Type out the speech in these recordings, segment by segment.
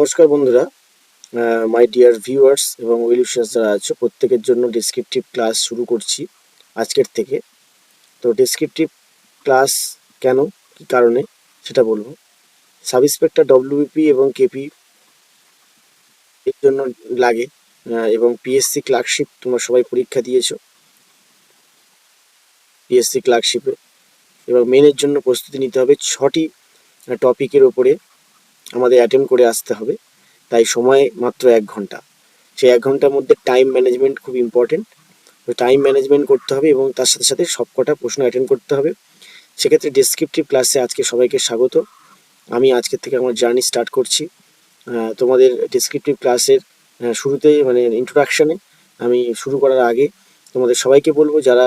নমস্কার বন্ধুরা my dear viewers এবং ওয়েলিশাস যারা আছো, প্রত্যেকের জন্য ডেসক্রিপটিভ ক্লাস শুরু করছি আজকের থেকে। তো ডেসক্রিপটিভ ক্লাস কেন, কি কারণে, সেটা বলব। সাব ইন্সপেক্টর ডব্লিউপি এবং কেপি এর জন্য লাগে এবং পিএসসি ক্লার্কশিপ তোমরা সবাই পরীক্ষা দিয়েছ। পিএসসি ক্লার্কশিপে এবং মেনের জন্য প্রস্তুতি নিতে হবে ছটি টপিকের ওপরে। আমাদের অ্যাটেম্প করে আসতে হবে। তাই সময় মাত্র এক ঘণ্টা। সেই এক ঘণ্টার মধ্যে টাইম ম্যানেজমেন্ট খুব ইম্পর্টেন্ট তো টাইম ম্যানেজমেন্ট করতে হবে এবং তার সাথে সাথে সবকটা প্রশ্ন অ্যাটেন্ড করতে হবে। সেক্ষেত্রে ডেসক্রিপটিভ ক্লাসে আজকে সবাইকে স্বাগত। আমি আজকের থেকে আমার জার্নি স্টার্ট করছি। তোমাদের ডেসক্রিপটিভ ক্লাসের শুরুতে মানে ইন্ট্রোডাকশানে আমি শুরু করার আগে তোমাদের সবাইকে বলব, যারা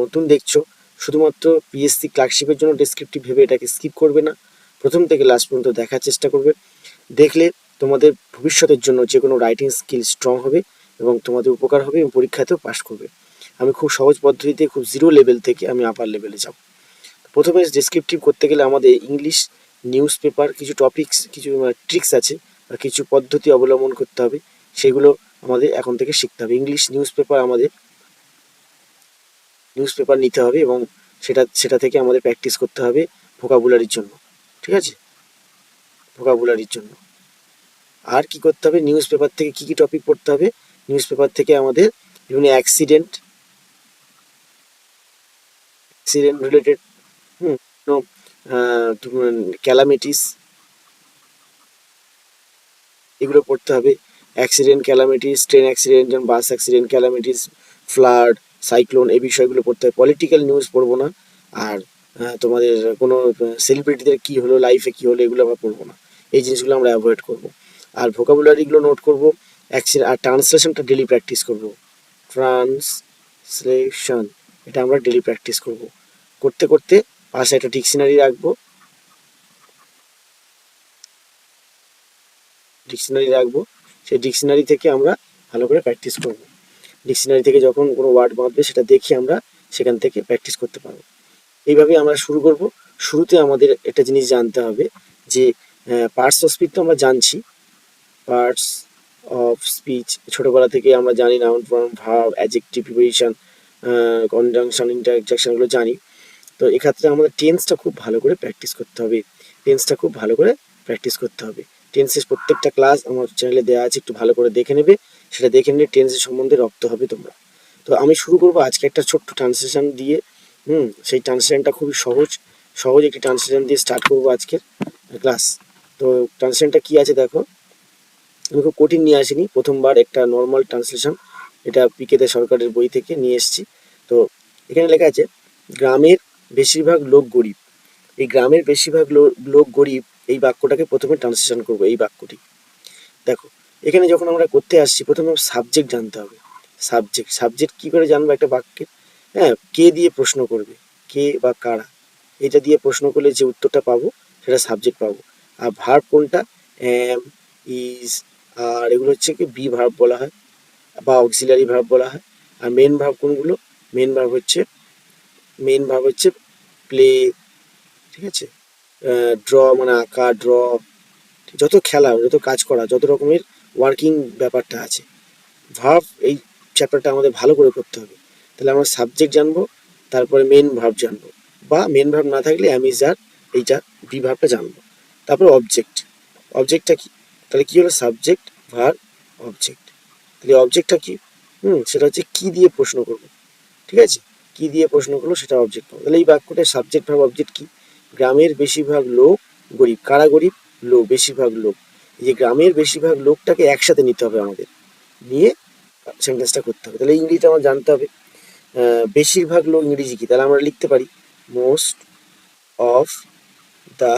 নতুন দেখছ, শুধুমাত্র পিএসসি ক্লার্কশিপের জন্য ডেসক্রিপটিভ ভেবে এটাকে স্কিপ করবে না। প্রথম থেকে লাস্ট পর্যন্ত দেখার চেষ্টা করবে। দেখলে তোমাদের ভবিষ্যতের জন্য যে কোনো রাইটিং স্কিল স্ট্রং হবে এবং তোমাদের উপকার হবে এবং পরীক্ষাতেও পাশ করবে। আমি খুব সহজ পদ্ধতিতে খুব জিরো লেভেল থেকে আমি আপার লেভেলে যাব। প্রথমে ডেসক্রিপটিভ করতে গেলে আমাদের ইংলিশ নিউজ পেপার কিছু টপিকস কিছু ট্রিক্স আছে আর কিছু পদ্ধতি অবলম্বন করতে হবে। সেগুলো আমাদের এখন থেকে শিখতে হবে। ইংলিশ নিউজ পেপার আমাদের নিউজ পেপার নিতে হবে এবং সেটা সেটা থেকে আমাদের প্র্যাকটিস করতে হবে ভোকাবুলারির জন্য। ঠিক আছে? ভোকাবুলারির জন্য। আর কি করতে হবে? নিউজ পেপার থেকে কি কি টপিক পড়তে হবে? নিউজ পেপার থেকে আমাদের বিভিন্ন accident accident related hmm calamities এগুলো পড়তে হবে। অ্যাক্সিডেন্ট ক্যালামিটিস ট্রেন অ্যাক্সিডেন্ট যেমন bus accident calamities flood cyclone এই বিষয়গুলো পড়তে হবে। পলিটিক্যাল নিউজ পড়ব না। আর তোমাদের কোনো সেলিব্রিটিদের কি হলো লাইফে কি হলো, এগুলো আমরা পড়ব না। এই জিনিসগুলো আমরা অ্যাভয়েড করব। আর ভোকাবুলারিগুলো নোট করব অ্যাক্সিডেন্ট আর ট্রান্সলেশনটা ডেলি প্র্যাকটিস করব। ট্রান্সলেশন এটা আমরা ডেলি প্র্যাকটিস করব। করতে করতে পাশে একটা ডিকশনারি রাখব। ডিকশনারি রাখব। সেই ডিকশনারি থেকে আমরা ভালো করে প্র্যাকটিস করব। ডিকশনারি থেকে যখন কোনো ওয়ার্ড বাঁধবে, সেটা দেখে আমরা সেখান থেকে প্র্যাকটিস করতে পারব। এইভাবে আমরা শুরু করব। শুরুতে আমাদের একটা জিনিস জানতে হবে যে পার্টস অফ স্পিচ তো আমরা জানছি। পার্টস অফ স্পিচ ছোটোবেলা থেকে আমরা জানি noun form verb adjective preposition conjunction interjection এগুলো জানি। তো এক্ষেত্রে আমাদের টেন্সটা খুব ভালো করে প্র্যাকটিস করতে হবে। টেন্সটা খুব ভালো করে প্র্যাকটিস করতে হবে। টেন্সের প্রত্যেকটা ক্লাস আমার চ্যানেলে দেওয়া আছে, একটু ভালো করে দেখে নেবে। সেটা দেখে নিলে টেন্সের সম্বন্ধে রপ্ত হবে তোমরা। তো আমি শুরু করব আজকে একটা ছোট্ট ট্রান্সলেশন দিয়ে। হুম, সেই ট্রান্সলেশনটা খুবই সহজ সহজ একটি ট্রান্সলেশন দিয়ে স্টার্ট করব আজকের ক্লাস তো ট্রান্সলেশনটা কি আছে দেখো? আমি খুব কঠিন নিয়ে আসিনি, প্রথমবার একটা নর্মাল ট্রান্সলেশন এটা পিকেতে সরকারের বই থেকে নিয়ে এসেছি। তো এখানে লেখা আছে, গ্রামের বেশিরভাগ লোক গরিব। এই গ্রামের বেশিরভাগ লোক গরিব, এই বাক্যটাকে প্রথমে ট্রান্সলেশন করব, এই বাক্যটি। দেখো, এখানে যখন আমরা করতে আসছি, প্রথমে সাবজেক্ট জানতে হবে। সাবজেক্ট সাবজেক্ট কি করে জানব একটা বাক্যের হ্যাঁ কে দিয়ে প্রশ্ন করবে? কে বা কারা? এটা দিয়ে প্রশ্ন করলে যে উত্তরটা পাবো, সেটা সাবজেক্ট পাবো। আর ভার্ব কোনটা? এম ইজ আর এগুলো হচ্ছে কি বি ভার্ব বলা হয়, বা অক্সিলারি ভার্ব বলা হয়। আর মেন ভার্ব কোনগুলো? মেন ভার্ব হচ্ছে মেন ভার্ব হচ্ছে প্লে ঠিক আছে? ড্র মানে আঁকা ড্র যত খেলা, যত কাজ করা, যত রকমের ওয়ার্কিং ব্যাপারটা আছে। ভার্ব এই চ্যাপ্টারটা আমাদের ভালো করে করতে হবে। তাহলে আমরা সাবজেক্ট জানব, তারপরে মেন ভাব জানব, বা মেন ভাব না থাকলে অ্যামিজ আর এইটা বি ভার্বটা জানব। তারপর অবজেক্ট অবজেক্টটা কি? তাহলে কি হলো? সাবজেক্ট ভার অবজেক্ট তাহলে অবজেক্টটা কি? হুম, সেটা হচ্ছে কি দিয়ে প্রশ্ন করব। ঠিক আছে? কি দিয়ে প্রশ্ন করল সেটা অবজেক্ট তাহলে এই বাক্যটার সাবজেক্ট ভার্ব অবজেক্ট কি? গ্রামের বেশিরভাগ লোক গরিব। কারা গরিব? লোক, বেশিরভাগ লোক। এই যে গ্রামের বেশিরভাগ লোকটাকে একসাথে নিতে হবে আমাদের। নিয়ে সেন্টেন্সটা করতে হবে। তাহলে ইংরেজিটা আমার জানতে হবে। বেশিরভাগ লোক ইংরেজি কি? তাহলে আমরা লিখতে পারি most of the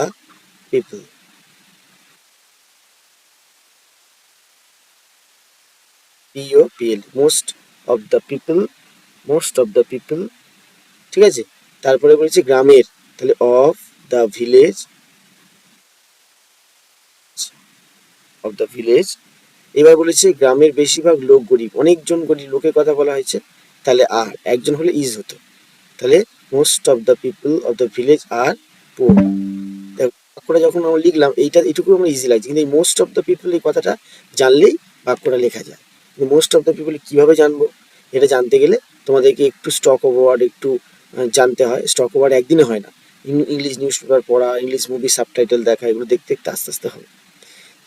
people PO PL most of the people most of the people ঠিক আছে? তারপরে বলেছি গ্রামের, তাহলে of the village of the village এবার বলেছে গ্রামের বেশিরভাগ লোক গরিব, অনেকজন গরিব, লোকের কথা বলা হয়েছে। তাহলে আর একজন হলে ইজ হতো। তাহলে most of the people of the village are poor বাক্যটা যখন আমরা লিখলাম, এইটা এটুকু আমরা ইজি লাগছে। কিন্তু এই মোস্ট অফ দ্য পিপল এই কথাটা জানলেই বাক্যটা লেখা যায়। কিন্তু মোস্ট অফ দ্য পিপল কীভাবে জানব, এটা জানতে গেলে তোমাদেরকে একটু স্টক ওয়ার্ড একটু জানতে হয়। স্টক ওয়ার্ড একদিনে হয় না। ইংলিশ নিউজ পেপার পড়া, ইংলিশ মুভি সাবটাইটেল দেখা, এগুলো দেখতে দেখতে আস্তে আস্তে হবে।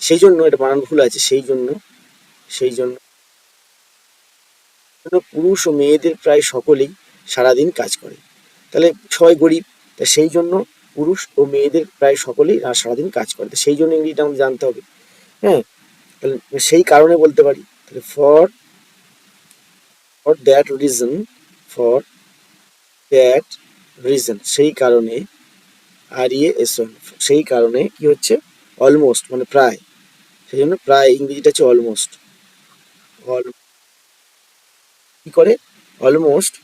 সেই জন্য এটা বানান ভুল আছে। সেই জন্য সেই জন্য জন্য পুরুষ ও মেয়েদের প্রায় সকলেই সারাদিন কাজ করে। তাহলে সবাই গরিব, তা সেই জন্য পুরুষ ও মেয়েদের প্রায় সকলেই সারাদিন কাজ করে। সেই জন্য ইংরেজিটা আমাদের জানতে হবে। হ্যাঁ? তাহলে সেই কারণে বলতে পারি। তাহলে for for that reason for that reason সেই কারণে আর ইয়ে এস সেই কারণে কি হচ্ছে? অলমোস্ট মানে প্রায়। সেই জন্য প্রায় ইংরেজিটা হচ্ছে অলমোস্ট অল কি করে? অলমোস্ট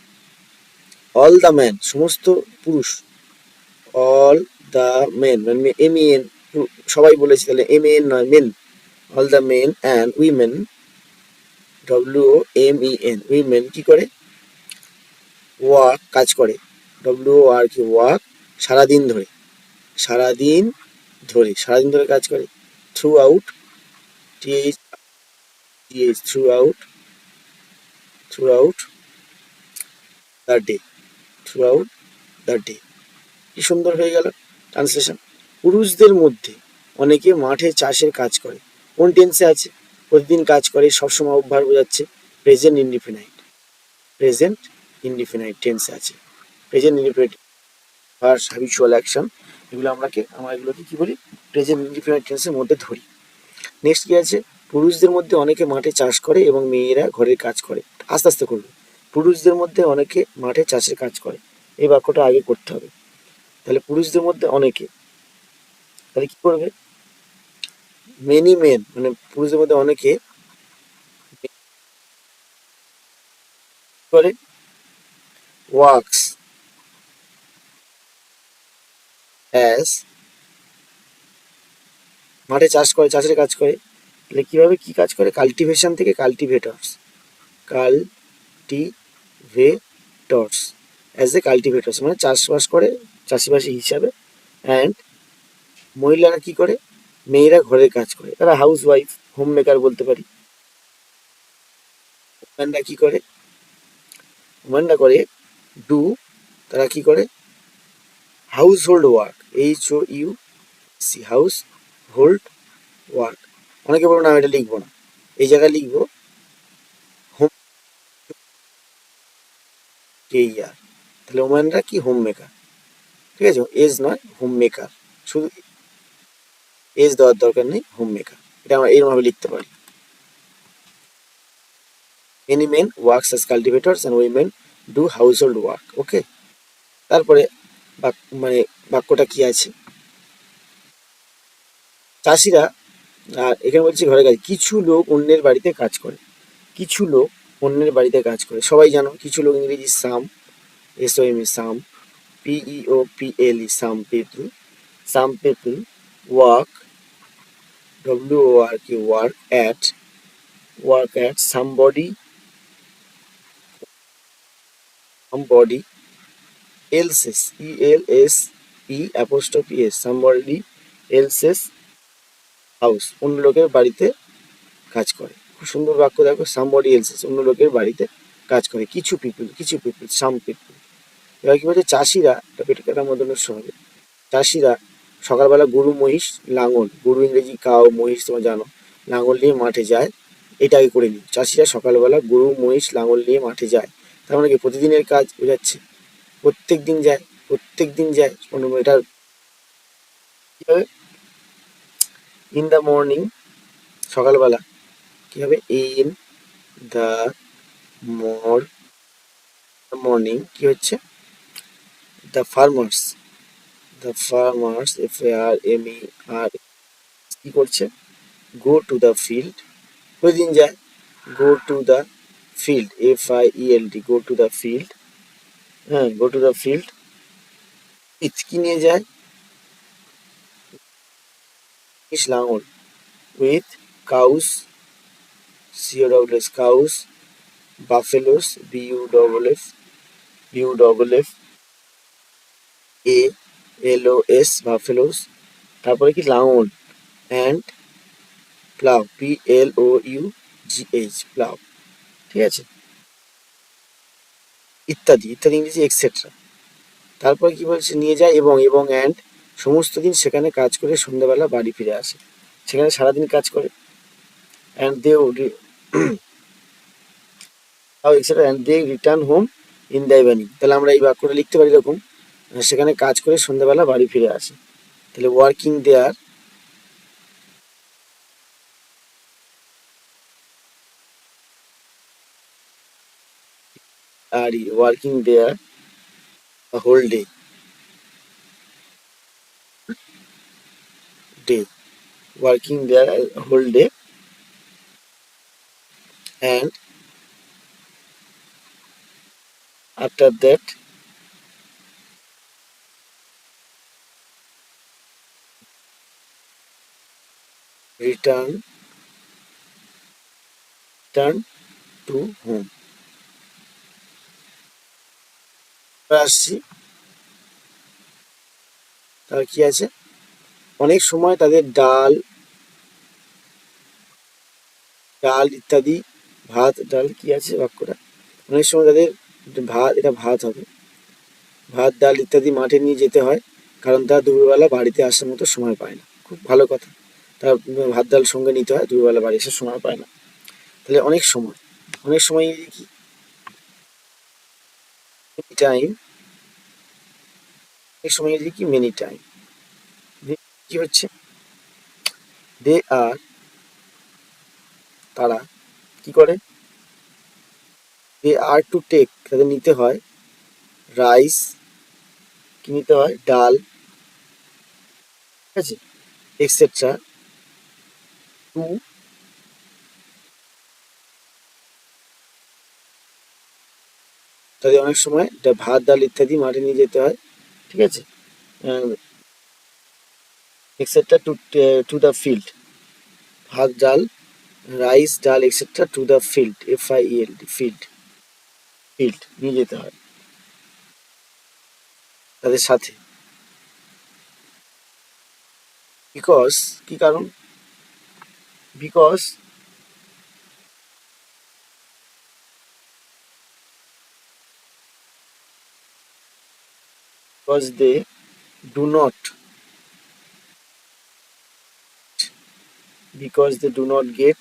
অল দ্য ম্যান সমস্ত পুরুষ অল দ্য মেন মানে এম এন সবাই বলেছে তাহলে এম এন নয় men all the men and women W M E N women কি করে? ওয়ার্ক কাজ করে। ডব্লিউ আর কি ওয়ার্ক সারাদিন ধরে সারাদিন ধরে সারাদিন ধরে কাজ করে। Throughout TH TH throughout out the day out the day কি সুন্দর হয়ে গেল ট্রান্সলেশন পুরুষদের মধ্যে অনেকে মাঠে চাষের কাজ করে, কোন টেন্সে আছে? প্রতিদিন কাজ করে, সবসময় অভ্যাস বোঝাচ্ছে প্রেজেন্ট ইনডিফিনাইট প্রেজেন্ট ইনডিফিনাইট টেন্সে আছে। Present indefinite verbs habitual action এগুলো আমরাকে, আমরা এগুলোকে কি বলি? প্রেজেন্ট ইনডিফিনাইট টেন্সের মধ্যে ধরি। নেক্সট কি আছে? পুরুষদের মধ্যে অনেকে মাঠে চাষ করে এবং মেয়েরা ঘরের কাজ করে। আস্তে আস্তে করবে। পুরুষদের মধ্যে অনেকে মাঠে চাষের কাজ করে। এই বাক্যটা আগে করতে হবে। তাহলে পুরুষদের মধ্যে অনেকে, তাহলে কি করবে? মেনি মেন মানে পুরুষদের মধ্যে অনেকে করে ওয়ার্কস অ্যাজ মাঠে চাষ করে, চাষের কাজ করে। তাহলে কীভাবে কি কাজ করে? কাল্টিভেশন থেকে কাল্টিভেটরস কাল্টিভেটরস অ্যাজ এ কাল্টিভেটরস মানে চাষবাস করে, চাষিবাসী হিসাবে অ্যান্ড মহিলারা কি করে? মেয়েরা ঘরের কাজ করে। তারা হাউস ওয়াইফ হোম মেকার বলতে পারি। ওম্যানরা কি করে? ওম্যানরা করে ডু তারা কি করে? Household work H O U C household work অনেকে বলব, না, আমি এটা লিখব না। এই জায়গায় লিখব কেয়ার তাহলে ওম্যানরা কি হোম মেকার ঠিক আছে, এজ নয় হোম মেকার শুধু এজ দেওয়ার দরকার নেই হোম মেকার এটা আমরা এরকমভাবে লিখতে পারি। Any men works as cultivators and women do household work okay তারপরে মানে বাক্যটা কি আছে? চাষিরা, আর এখানে বলছি ঘরে কাজ, কিছু লোক অন্যের বাড়িতে কাজ করে। কিছু লোক অন্যের বাড়িতে কাজ করে। সবাই জানো, কিছু লোক ইংরেজি some S O M E some PEO PL E some people some people work W O R কি work at work at somebody somebody, else's E L S E apostrophe S, somebody, else's house, অন্য লোকের বাড়িতে কাজ করে। খুব সুন্দর বাক্য, দেখো সামবডি এলসেস অন্য লোকের বাড়িতে কাজ করে। কিছু পিপল কিছু পিপল সাম পিপল এবার কি বলছে? চাষিরা, এটা পেট কাটা মদনের সহজে। চাষিরা, সকালবেলা গরু, মহিষ, লাঙল। গরু ইংরেজি কাউ মহিষ তোমরা জানো। লাঙল নিয়ে মাঠে যায়, এটা আগে করে নিই চাষিরা সকালবেলা গরু, মহিষ, লাঙল নিয়ে মাঠে যায়। তার মানে কি? প্রতিদিনের কাজ বোঝাচ্ছে। প্রত্যেক দিন যায়, প্রত্যেক দিন যায়। কোনো- এটা ইন দ্য মর্নিং সকালবেলা কি হবে ইন দ্য মর মর্নিং কি হচ্ছে? The farmers the farmers F A R M E R কি করছে? গো টু দ্য ফিল্ড প্রতিদিন যায় go to the field F I E L D go to the field হ্যাঁ go to the field with কি নিয়ে যায়? ইস লাঙল with cows CO double S cows buffaloes B U double F U double F A L O S buffaloes তারপরে কি লাউন and plough P L O U G H plough ঠিক আছে? ইত্যাদি ইত্যাদি ইংরেজি এক্সেট্রা তারপর কি বলছে, নিয়ে যায় এবং এবং অ্যান্ড সমস্ত দিন সেখানে কাজ করে সন্ধ্যাবেলা বাড়ি ফিরে আসে। সেখানে সারাদিন কাজ করে। And they etcetera and they return home in the evening তাহলে আমরা এই বাক্যটা লিখতে পারি এরকম সেখানে কাজ করে সন্ধ্যাবেলা বাড়ি ফিরে আসে। তাহলে working their R working their day. Day. Working there a whole day and after that return return to home আসছি তার কি আছে অনেক সময় তাদের ডাল ডাল ইত্যাদি ভাত, ডাল কি আছে বাক্যটা? অনেক সময় তাদের ভাত, এটা ভাত হবে। ভাত, ডাল ইত্যাদি মাঠে নিয়ে যেতে হয়, কারণ তারা দুপুরবেলা বাড়িতে আসার মতো সময় পায় না। খুব ভালো কথা। তারা ভাত, ডাল সঙ্গে নিতে হয়, দুপুরবেলা বাড়ি আসার সময় পায় না। তাহলে অনেক সময় অনেক সময় কি? টাইম অনেক সময় ইংরেজি কি? মেনি টাইম কি হচ্ছে? দে আর তারা কি করে? দে আর টু টেক তাদের নিতে হয় রাইস কি নিতে হয়? ডাল, ঠিক আছে? এক্সেট্রা টু তাদের অনেক সময় ভাত, ডাল ইত্যাদি মাঠে নিয়ে যেতে হয়, ঠিক আছে? Etcetera to to the field ভাত, ডাল rice, dal etcetera to the field F I L field field নিয়ে যেতে হয়। তাদের সাথে। বিকজ কি কারণ? বিকজ because they do not because they do not get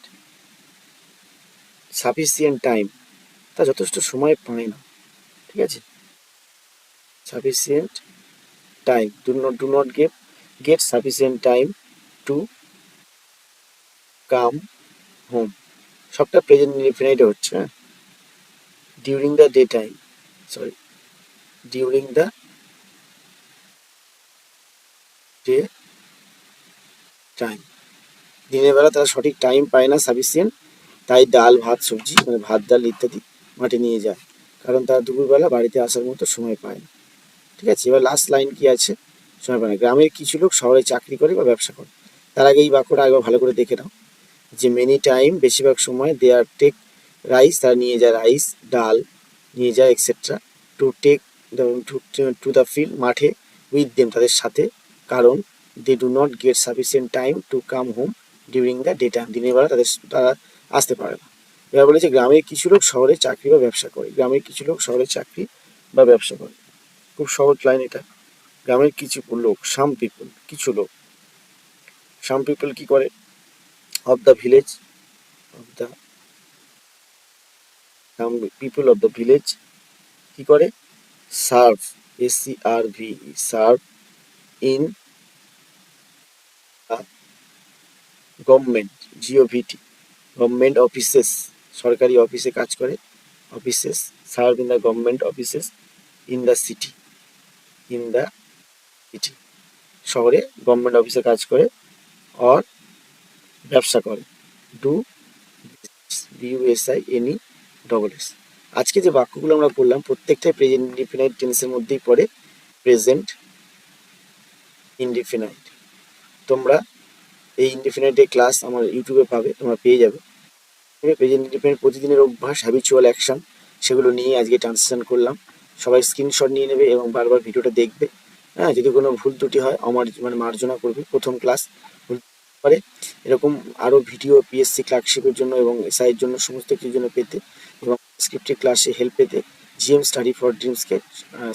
sufficient time তা যথেষ্ট সময় পায় না। ঠিক আছে? Sufficient time do not do not get get sufficient time to come home সবটা প্রেজেন্ট ইনফিনাইটে হচ্ছে হ্যাঁ? During the day time sorry during the day time দিনের বেলা তারা সঠিক টাইম পায় না সাফিসিয়েন্ট তাই ডাল, ভাত, সবজি মানে ভাত, ডাল ইত্যাদি মাঠে নিয়ে যায়। কারণ তারা দুপুরবেলা বাড়িতে আসার মতো সময় পায় না। ঠিক আছে? এবার লাস্ট লাইন কি আছে? সময় পায় না। গ্রামের কিছু লোক শহরে চাকরি করে বা ব্যবসা করে। তার আগে এই বাক্যটা একবার ভালো করে দেখে নাও। যে মেনি টাইম বেশিরভাগ সময় দে আর টেক রাইস তারা নিয়ে যায় রাইস ডাল নিয়ে যায় etcetera to take to the field মাঠে উইথ দেম তাদের সাথে। কারণ they do not get sufficient time to come home during the day time দিনের বেলা তাদের তারা আসতে পারে না। এবার বলেছে গ্রামের কিছু লোক শহরে চাকরি বা ব্যবসা করে। গ্রামের কিছু লোক শহরে চাকরি বা ব্যবসা করে। খুব সহজ লাইন এটা। গ্রামের কিছু লোক সাম পিপুল কিছু লোক। সাম পিপুল কি করে? Of the village of the some people of the village কি করে? Serve S C R V serve in government GOVT government offices সরকারি অফিসে কাজ করে offices serve in the government offices in the city in the city শহরে government অফিসে কাজ করে অর ব্যবসা করে। Do BUSI NE double S আজকে যে বাক্যগুলো আমরা পড়লাম প্রত্যেকটাই প্রেজেন্ট ইনডিফিনাইট টেন্সের মধ্যেই পড়ে প্রেজেন্ট ইনডিফিনাইট তোমরা এই ইনডিফিনাইটের ক্লাস আমার ইউটিউবে পাবে, তোমরা পেয়ে যাবে। প্রেজেন্ট ইনডিফিনাইট প্রতিদিনের অভ্যাস হ্যাবিচুয়াল অ্যাকশন সেগুলো নিয়ে আজকে ট্রান্সলেশন করলাম। সবাই স্ক্রিনশট নিয়ে নেবে এবং বারবার ভিডিওটা দেখবে। হ্যাঁ যদি কোনো ভুল ত্রুটি হয়, আমার মানে মার্জনা করবে প্রথম ক্লাস ভুল পারে। এরকম আরও ভিডিও পিএসসি ক্লার্কশিপের জন্য এবং এসআইয়ের জন্য সমস্ত কিছুর জন্য পেতে এবং স্ক্রিপ্টের ক্লাসে হেল্প পেতে জিএম স্টাডি ফর ড্রিমসকে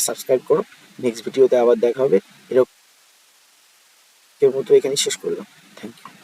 সাবস্ক্রাইব করো। নেক্সট ভিডিওতে আবার দেখা হবে। এরকম মতো এখানে শেষ করলাম। Thank you